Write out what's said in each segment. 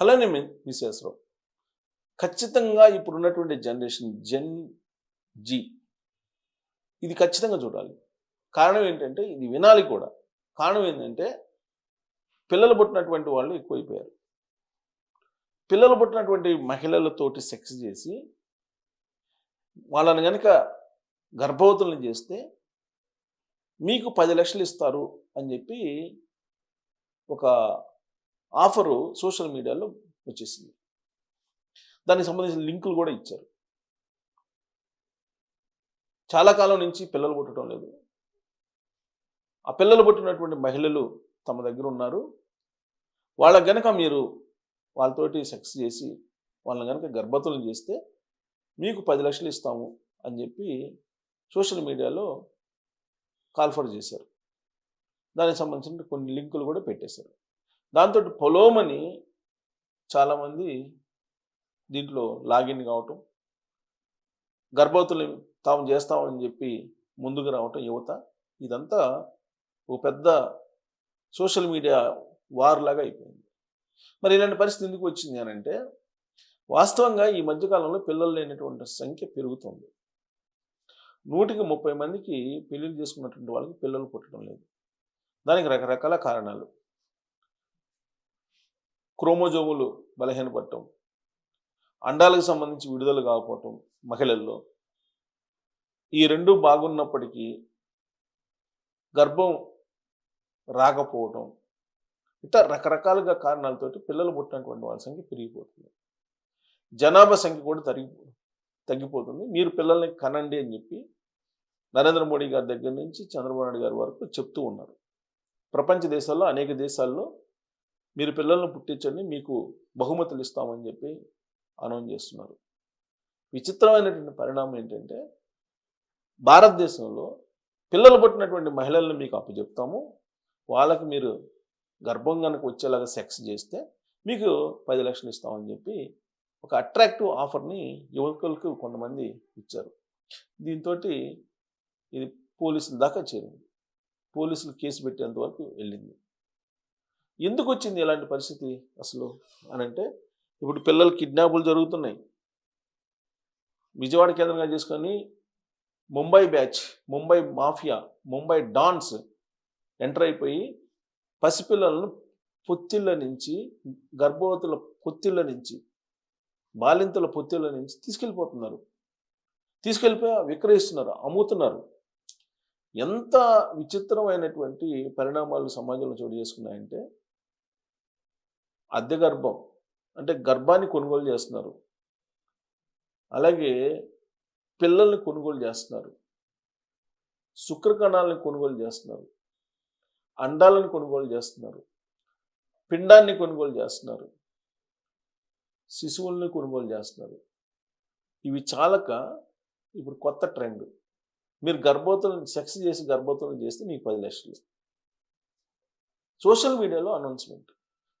అలానే విశ్వేశ్వరరావు ఖచ్చితంగా ఇప్పుడు ఉన్నటువంటి జనరేషన్ జెన్ జీ ఇది ఖచ్చితంగా చూడాలి. కారణం ఏంటంటే ఇది వినాలి కూడా. కారణం ఏంటంటే పిల్లలు పుట్టినటువంటి వాళ్ళు ఎక్కువైపోయారు. పిల్లలు పుట్టినటువంటి మహిళలతోటి సెక్స్ చేసి వాళ్ళని కనుక గర్భవతులను చేస్తే మీకు పది లక్షలు ఇస్తారు అని చెప్పి ఒక ఆఫరు సోషల్ మీడియాలో వచ్చేసింది. దానికి సంబంధించిన లింకులు కూడా ఇచ్చారు. చాలా కాలం నుంచి పిల్లలు పుట్టడం లేదు. ఆ పిల్లలు పుట్టినటువంటి మహిళలు తమ దగ్గర ఉన్నారు. వాళ్ళకి గనక మీరు వాళ్ళతోటి సెక్స్ చేసి వాళ్ళని కనుక గర్భవతులను చేస్తే మీకు పది లక్షలు ఇస్తాము అని చెప్పి సోషల్ మీడియాలో కాల్ఫర్ చేశారు. దానికి సంబంధించిన కొన్ని లింకులు కూడా పెట్టేశారు. దాంతో పొలోమని చాలామంది దీంట్లో లాగిన్ కావటం గర్భవతులు తాము చేస్తామని చెప్పి ముందుకు రావటం యువత. ఇదంతా ఓ పెద్ద సోషల్ మీడియా వార్లాగా అయిపోయింది. మరి ఇలాంటి పరిస్థితి ఎందుకు వచ్చింది అని అంటే వాస్తవంగా ఈ మధ్యకాలంలో పిల్లలు లేనటువంటి సంఖ్య పెరుగుతుంది. నూటికి ముప్పై మందికి పెళ్ళిళ్ళు చేసుకున్నటువంటి వాళ్ళకి పిల్లలు పుట్టడం లేదు. దానికి రకరకాల కారణాలు. క్రోమోజోములు బలహీనపడటం అండాలకు సంబంధించి విడుదల కాకపోవటం మహిళల్లో. ఈ రెండు బాగున్నప్పటికీ గర్భం రాకపోవటం ఇట్లా రకరకాలుగా కారణాలతోటి పిల్లలు పుట్టినటువంటి వాళ్ళ సంఖ్య పెరిగిపోతుంది. జనాభా సంఖ్య కూడా తగ్గి తగ్గిపోతుంది. మీరు పిల్లల్ని కనండి అని చెప్పి నరేంద్ర మోడీ గారి దగ్గర నుంచి చంద్రబాబు నాయుడు గారి వరకు చెప్తూ ఉన్నారు. ప్రపంచ దేశాల్లో అనేక దేశాల్లో మీరు పిల్లల్ని పుట్టించండి మీకు బహుమతులు ఇస్తామని చెప్పి అనౌన్స్ చేస్తున్నారు. విచిత్రమైనటువంటి పరిణామం ఏంటంటే భారతదేశంలో పిల్లలు పుట్టినటువంటి మహిళలను మీకు అప్పచెప్తాము వాళ్ళకి మీరు గర్భం కనుక వచ్చేలాగా సెక్స్ చేస్తే మీకు పది లక్షలు ఇస్తామని చెప్పి ఒక అట్రాక్టివ్ ఆఫర్ని యువకులకు కొంతమంది ఇచ్చారు. దీంతో ఇది పోలీసుల దాకా చేరింది. పోలీసులు కేసు పెట్టేంత వరకు వెళ్ళింది. ఎందుకు వచ్చింది ఇలాంటి పరిస్థితి అసలు అని అంటే ఇప్పుడు పిల్లలు కిడ్నాపులు జరుగుతున్నాయి. విజయవాడ కేంద్రంగా చేసుకొని Mumbai batch Mumbai mafia Mumbai dons enter అయిపోయి పసిపిల్లలను పొత్తిళ్ళ నుంచి గర్భవతుల పొత్తిళ్ళ నుంచి బాలింతల పొత్తిళ్ళ నుంచి తీసుకెళ్ళిపోతున్నారు. తీసుకెళ్ళిపోయి విక్రయిస్తున్నారు అమ్ముతున్నారు. ఎంత విచిత్రమైనటువంటి పరిణామాలు సమాజంలో చోటు చేసుకున్నాయంటే అద్దె గర్భం. అంటే గర్భాన్ని కొనుగోలు చేస్తున్నారు. అలాగే పిల్లల్ని కొనుగోలు చేస్తున్నారు. శుక్రకణాలను కొనుగోలు చేస్తున్నారు. అండాలను కొనుగోలు చేస్తున్నారు. పిండాన్ని కొనుగోలు చేస్తున్నారు. శిశువుల్ని కొనుగోలు చేస్తున్నారు. ఇవి చాలక ఇప్పుడు కొత్త ట్రెండ్. మీరు గర్భోత్తులను సెక్స్ చేసి గర్భోత్తులను చేస్తే మీకు పది లక్షలు. సోషల్ మీడియాలో అనౌన్స్మెంట్.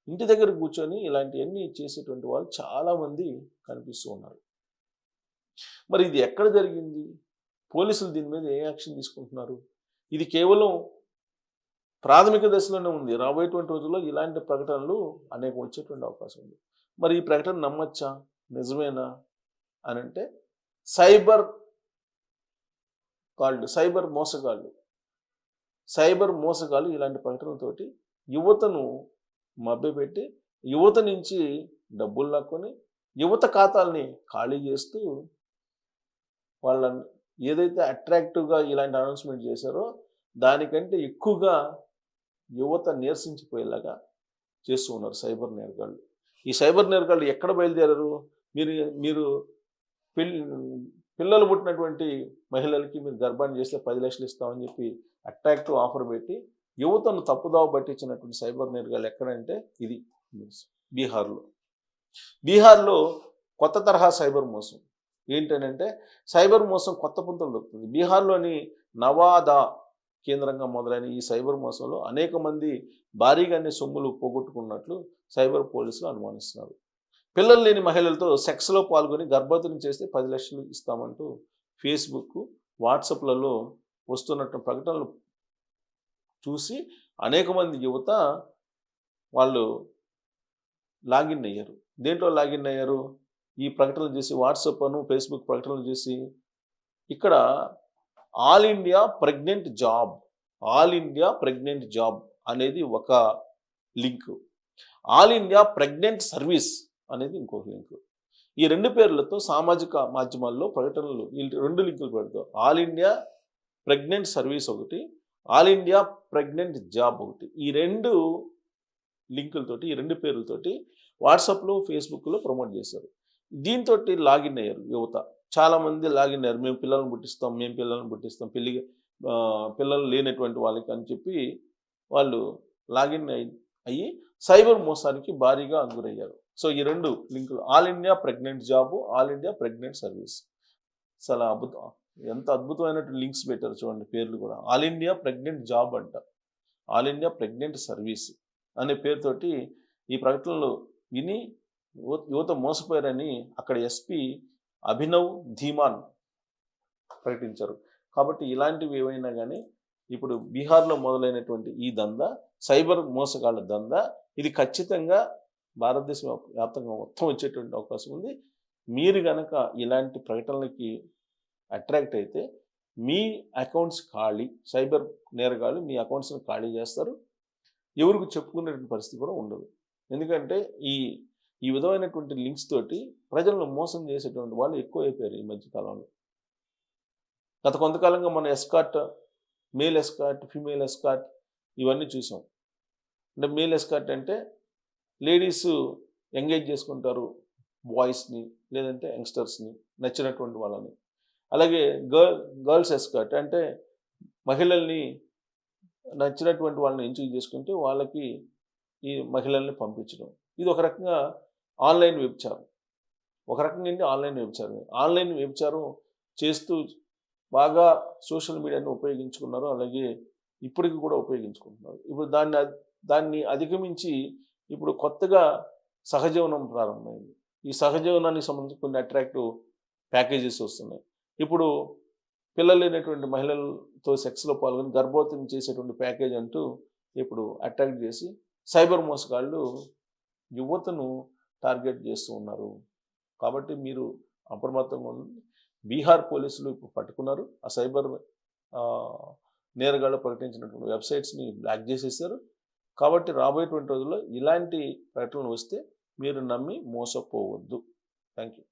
ఇంటి దగ్గర కూర్చొని ఇలాంటివన్నీ చేసేటువంటి వాళ్ళు చాలామంది కనిపిస్తూ ఉన్నారు. మరి ఇది ఎక్కడ జరిగింది? పోలీసులు దీని మీద ఏ యాక్షన్ తీసుకుంటున్నారు? ఇది కేవలం ప్రాథమిక దశలోనే ఉంది. రాబోయేటువంటి రోజుల్లో ఇలాంటి ప్రకటనలు అనేక వచ్చేటువంటి అవకాశం ఉంది. మరి ఈ ప్రకటన నమ్మచ్చా? నిజమేనా? అని అంటే సైబర్ కాళ్ళు సైబర్ మోసగాళ్ళు సైబర్ మోసగాళ్ళు ఇలాంటి ప్రకటనలతోటి యువతను మభ్యపెట్టి యువత నుంచి డబ్బులు లాక్కొని యువత ఖాతాల్ని ఖాళీ చేస్తూ వాళ్ళని ఏదైతే అట్రాక్టివ్గా ఇలాంటి అనౌన్స్మెంట్ చేశారో దానికంటే ఎక్కువగా యువత నీరసించిపోయేలాగా చేస్తూ ఉన్నారు సైబర్ నేరగాళ్ళు. ఈ సైబర్ నేరగాళ్ళు ఎక్కడ బయలుదేరారు? మీరు మీరు పిల్ పిల్లలు పుట్టినటువంటి మహిళలకి మీరు గర్భాన్ని చేస్తే పది లక్షలు ఇస్తామని చెప్పి అట్రాక్టివ్ ఆఫర్ పెట్టి యువతను తప్పుదావ పట్టించినటువంటి సైబర్ నేరగాలు ఎక్కడంటే ఇది బీహార్లో. బీహార్లో కొత్త తరహా సైబర్ మోసం. ఏంటంటే సైబర్ మోసం కొత్త పుంతలు దొరుకుతుంది బీహార్లోని నవాదా కేంద్రంగా మొదలైన ఈ సైబర్ మోసంలో అనేక మంది భారీగానే సొమ్ములు పోగొట్టుకున్నట్లు సైబర్ పోలీసులు అనుమానిస్తున్నారు. పిల్లలు లేని మహిళలతో సెక్స్లో పాల్గొని గర్భవతిని చేస్తే పది లక్షలు ఇస్తామంటూ ఫేస్బుక్ వాట్సాప్లలో వస్తున్నట్టు ప్రకటనలు చూసి అనేక మంది యువత వాళ్ళు లాగిన్ అయ్యారు. దేంట్లో లాగిన్ అయ్యారు? ఈ ప్రకటనలు చేసి వాట్సాప్ అను ఫేస్బుక్ ప్రకటనలు చేసి. ఇక్కడ all India pregnant job all India pregnant job అనేది ఒక link. All India pregnant service అనేది ఇంకొక లింక్. ఈ రెండు పేర్లతో సామాజిక మాధ్యమాల్లో ప్రకటనలు ఈ రెండు లింకులు పెడతారు ఆల్ ఇండియా ప్రెగ్నెంట్ సర్వీస్ ఒకటి ఆల్ ఇండియా ప్రెగ్నెంట్ జాబ్ ఒకటి. ఈ రెండు లింకులతోటి ఈ రెండు పేర్లతోటి వాట్సాప్లో ఫేస్బుక్లో ప్రమోట్ చేశారు. దీంతో లాగిన్ అయ్యారు యువత. చాలామంది లాగిన్ అయ్యారు. మేము పిల్లల్ని పుట్టిస్తాం మేము పిల్లల్ని పుట్టిస్తాం పెళ్ళి పిల్లలు లేనటువంటి వాళ్ళకి అని చెప్పి వాళ్ళు లాగిన్ అయి అయ్యి సైబర్ మోసానికి భారీగా గురయ్యారు సో ఈ రెండు లింకులు all India pregnant job all India pregnant service. చాలా అద్భుతం ఎంత అద్భుతమైనటువంటి లింక్స్ పెట్టారు చూడండి పేర్లు కూడా. ఆల్ ఇండియా ప్రెగ్నెంట్ జాబ్ అంట. ఆల్ ఇండియా ప్రెగ్నెంట్ సర్వీస్ అనే పేరుతోటి ఈ ప్రకటనలు విని యువ- యువత మోసపోయారని అక్కడ ఎస్పీ అభినవ్ ధీమాన్ ప్రకటించారు. కాబట్టి ఇలాంటివి ఏవైనా కానీ ఇప్పుడు బీహార్లో మొదలైనటువంటి ఈ దందా సైబర్ మోసగాళ్ళ దందా ఇది ఖచ్చితంగా భారతదేశం వ్యాప్తంగా మొత్తం వచ్చేటువంటి అవకాశం ఉంది. మీరు గనక ఇలాంటి ప్రకటనలకి అట్రాక్ట్ అయితే మీ అకౌంట్స్ ఖాళీ సైబర్ నేరగాళ్ళు మీ అకౌంట్స్ని ఖాళీ చేస్తారు. ఎవరికి చెప్పుకునేటువంటి పరిస్థితి కూడా ఉండదు. ఎందుకంటే ఈ ఈ విధమైనటువంటి లింక్స్ తోటి ప్రజలను మోసం చేసేటువంటి వాళ్ళు ఎక్కువ అయిపోయారు ఈ మధ్యకాలంలో గత కొంతకాలంగా మన escort male escort female escort ఇవన్నీ చూసాం. అంటే మేల్ ఎస్కాట్ అంటే లేడీస్ ఎంగేజ్ చేసుకుంటారు బాయ్స్ని లేదంటే యంగ్స్టర్స్ని నచ్చినటువంటి వాళ్ళని. అలాగే గర్ల్ గర్ల్స్ ఎస్కర్ట్ అంటే మహిళల్ని నచ్చినటువంటి వాళ్ళని ఎంచుకు చేసుకుంటే వాళ్ళకి ఈ మహిళల్ని పంపించడం. ఇది ఒక రకంగా ఆన్లైన్ వ్యభిచారం. ఒక రకంగా ఏంటి? ఆన్లైన్ వ్యభిచారం ఆన్లైన్ వ్యభిచారం చేస్తూ బాగా సోషల్ మీడియాని ఉపయోగించుకున్నారు. అలాగే ఇప్పటికి కూడా ఉపయోగించుకుంటున్నారు. ఇప్పుడు దాన్ని దాన్ని అధిగమించి ఇప్పుడు కొత్తగా సహజీవనం ప్రారంభమైంది. ఈ సహజీవనానికి సంబంధించి కొన్ని అట్రాక్టివ్ ప్యాకేజెస్ వస్తున్నాయి. ఇప్పుడు పిల్లలు లేనటువంటి మహిళలతో సెక్స్లో పాల్గొని గర్భవతిని చేసేటువంటి ప్యాకేజ్ అంటూ ఇప్పుడు అటాక్ చేసి సైబర్ మోసగాళ్ళు యువతను టార్గెట్ చేస్తూ ఉన్నారు. కాబట్టి మీరు అప్రమత్తంగా ఉండండి బీహార్ పోలీసులు ఇప్పుడు పట్టుకున్నారు. ఆ సైబర్ నేరగాళ్ళు ప్రకటించినటువంటి వెబ్సైట్స్ని బ్లాక్ చేసేసారు. కాబట్టి రాబోయేటువంటి రోజుల్లో ఇలాంటి ప్రకటనలు వస్తే మీరు నమ్మి మోసపోవద్దు. Thank you